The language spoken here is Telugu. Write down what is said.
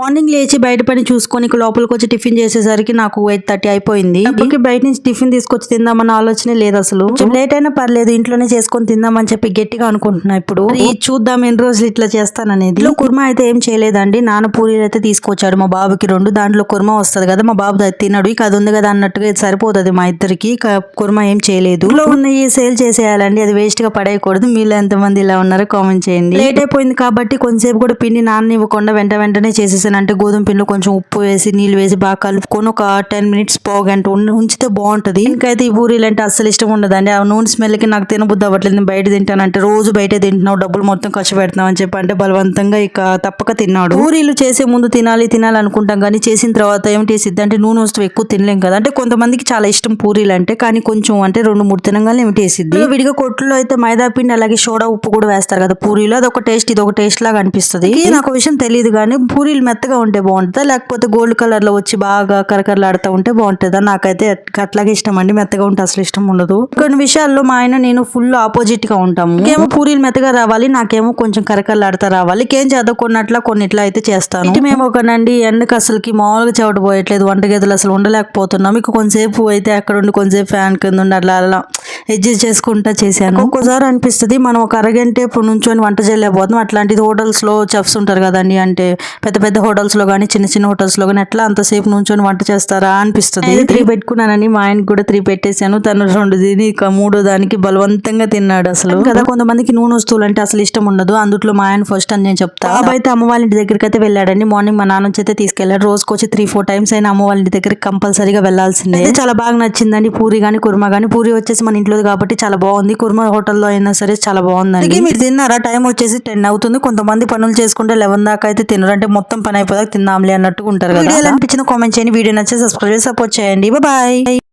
మార్నింగ్ లేచి బయట పని చూసుకొని లోపలికి వచ్చి టిఫిన్ చేసేసరికి నాకు ఎయిట్ థర్టీ అయిపోయింది. అప్పటికి బయట నుంచి టిఫిన్ తీసుకొచ్చి తిందామన్న ఆలోచనే లేదు అసలు. లేట్ అయినా పర్లేదు ఇంట్లోనే చేసుకొని తిందామని చెప్పి గట్టిగా అనుకుంటున్నా ఇప్పుడు. ఈ చూద్దాం ఎన్ని రోజులు ఇట్లా చేస్తాననేది. కుర్మా అయితే ఏం చేయలేదండి. నాన్న పూరీలు అయితే తీసుకొచ్చాడు మా బాబుకి రెండు దాంట్లో కుర్మా వస్తది కదా మా బాబు తిన్నాడు ఇక అది ఉంది కదా అన్నట్టుగా సరిపోతుంది మా ఇద్దరికి. కుర్మా ఏం చేయలేదు. ఉన్న ఈ సేల్ చేసేయాలండి అది వేస్ట్గా పడేయకూడదు. మీలో ఎంతమంది ఇలా ఉన్నారో కామెంట్ చేయండి. లేట్ అయిపోయింది కాబట్టి కొంతసేపు కూడా పిండి నాన్న ఇవ్వకుండా వెంట వెంటనే చేసేసాను అంటే గోధుమ పిండిలో కొంచెం ఉప్పు వేసి నీళ్ళు వేసి బాగా కలుపుకొని ఒక టెన్ మినిట్స్ పావు ఉంచితే బాగుంటుంది. ఇంకైతే ఈ పూరీలు అంటే అస్సలు ఇష్టం ఉండదండి. ఆ నూనె స్మెల్కి నాకు తినబుద్ధి అవ్వట్లేదు. నేను బయట తింటానంటే రోజు బయట తింటున్నావు డబ్బులు మొత్తం ఖర్చు పెడుతున్నావు అని చెప్పి అంటే బలవంతంగా ఇక తప్పక తిన్నాడు. పూరీలు చేసే ముందు తినాలి తినాలి అనుకుంటాం కానీ చేసిన తర్వాత ఏమిటి వేసిద్ది అంటే నూనె వస్తువు ఎక్కువ తినలేం కదా. అంటే కొంతమందికి చాలా ఇష్టం పూరీలు అంటే కానీ కొంచెం అంటే రెండు మూడు తినగానే ఏమిటి వేసిద్ది విడిగా కొట్టులో అయితే మైదా పిండి అలాగే సోడా ఉప్పు కూడా వేస్తారు కదా పూరీలో. అది ఒక టేస్ట్ ఇది ఒక టేస్ట్ లాగా అనిపిస్తుంది. నాకు విషయం తెలియదు కానీ పూరీలు మెత్తగా ఉంటే బాగుంటుందా? లేకపోతే గోల్డ్ కలర్లో వచ్చి బాగా కరకరలాడుతూ ఉంటే బాగుంటుందా? నాకైతే అట్లాగే ఇష్టం అండి. మెత్తగా ఉంటే అసలు ఇష్టం ఉండదు. కొన్ని విషయాల్లో మా ఆయన నేను ఫుల్ ఆపోజిట్గా ఉంటాము. ఏమో పూరీలు మెత్తగా రావాలి నాకేమో కొంచెం కరకరలాడుతా రావాలి. ఇంకేం చదువుకున్నట్ల కొన్నిట్లా అయితే చేస్తాను. ఇటు మేము ఒకనండి ఎండకు అసలుకి మామూలుగా చెవట పోయట్లేదు వంట గదులు అసలు ఉండలేకపోతున్నాం. ఇక కొంతసేపు అయితే అక్కడ ఉండి కొంతసేపు ఫ్యాన్ కింద ఉండి అట్లా అలా అడ్జస్ట్ చేసుకుంటా చేశాను. ఒక్కోసారి అనిపిస్తుంది మనం ఒక అరగంట నుంచొని వంట చేయలేకపోతున్నాం. అట్లాంటిది హోటల్స్లో చెఫ్స్ ఉంటారు కదండి అంటే పెద్ద పెద్ద హోటల్స్లో కానీ చిన్న చిన్న హోటల్స్లో కానీ ఎట్లా అంతసేపు నుంచొని వంట చేస్తారా అనిపిస్తుంది. త్రీ పెట్టుకున్నానని మా ఆయనకి కూడా త్రీ పెట్టేశాను. తను రెండు తిని ఇక మూడో దానికి బలవంతంగా తిన్నాడు అసలు. కదా కొంతమందికి నూనె వస్తువులు అంటే అసలు ఇష్టం ఉండదు. అందులో మా ఆయన ఫస్ట్ అని నేను చెప్తా. అయితే అమ్మ వాళ్ళ ఇంటి దగ్గరికి అయితే వెళ్ళాడండి. మార్నింగ్ మా నాన్న అయితే తీసుకెళ్ళాడు రోజుకి వచ్చి త్రీ ఫోర్ టైమ్స్ అయినా అమ్మ వాళ్ళ ఇంటి దగ్గరికి కంపల్సరీగా వెళ్ళాల్సిందే. అయితే చాలా బాగా నచ్చిందండి. పూరి కానీ కుర్మా కానీ పూరి వచ్చేసి మన ఇంట్లో కాబట్టి చాలా బాగుంది. కుర్మా హోటల్లో అయినా సరే చాలా బాగుందండి. మీరు తిన్నారా? టైం వచ్చేసి టెన్ అవుతుంది. కొంతమంది పనులు చేసుకుంటే లెవెన్ దాకా అయితే తినరు. అంటే మొత్తం పని అయిపోదాకా తిందాంలే అన్నట్టుగా ఉంటారు కదా. అనిపించిన కామెంట్ చేయండి. వీడియో నచ్చే సబ్స్క్రైబ్ సపోర్ట్ చేయండి. బాయ్.